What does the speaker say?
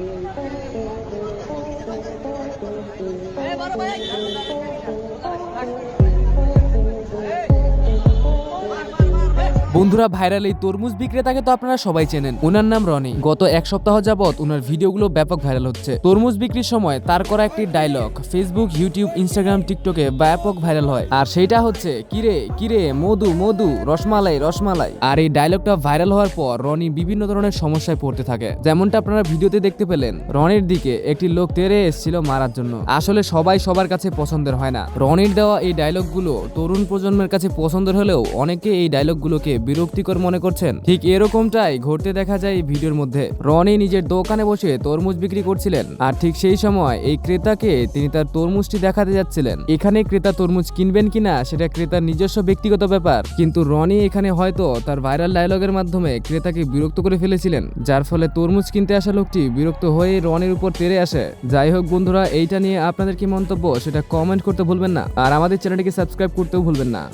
Hey, bora, bora. বন্ধুরা, viral এই তরমুজ বিক্রেতাকে তো আপনারা সবাই চেনেন। ওনার নাম রনি। গত এক সপ্তাহ যাবত ওনার ভিডিওগুলো ব্যাপক ভাইরাল হচ্ছে। তরমুজ বিক্রির সময় তার করা একটি ডায়লগ ফেসবুক ইউটিউব ইনস্টাগ্রাম টিকটকে ব্যাপক ভাইরাল হয়। আর সেইটা হচ্ছে, কিরে কিরে, মধু মধু, রসমালাই রসমালাই। আর এই ডায়লগটা ভাইরাল হওয়ার পর রনি বিভিন্ন ধরনের সমস্যায় পড়তে থাকে। যেমনটা আপনারা ভিডিওতে দেখতে পেলেন, রনির দিকে একটি লোক তেরে এসেছিল মারার জন্য। আসলে সবাই সবার কাছে পছন্দের হয় না। রনির দেওয়া এই ডায়লগগুলো তরুণ প্রজন্মের কাছে পছন্দের হলেও অনেকে এই ডায়লগগুলোকে বিরক্তিকর মনে করছেন। ঠিক এরকমটাই ঘটতে দেখা যায় ভিডিওর মধ্যে। রনি নিজের দোকানে বসে তরমুজ বিক্রি করছিলেন আর ঠিক সেই সময় এই ক্রেতাকে তিনি তার তরমুজটি দেখাতে যাচ্ছিলেন। এখানে ক্রেতা তরমুজ কিনবেন কিনা সেটা ক্রেতার নিজস্ব ব্যক্তিগত ব্যাপার। কিন্তু রনি এখানে হয়তো তার ভাইরাল ডায়লগের মাধ্যমে ক্রেতাকে বিরক্ত করে ফেলেছিলেন, যার ফলে তরমুজ কিনতে আসা লোকটি বিরক্ত হয়ে রনির উপর তেরে আসে। যাই হোক বন্ধুরা, এইটা নিয়ে আপনাদের কি মন্তব্য সেটা কমেন্ট করতে ভুলবেন না। আর আমাদের চ্যানেলটিকে সাবস্ক্রাইব করতেও ভুলবেন না।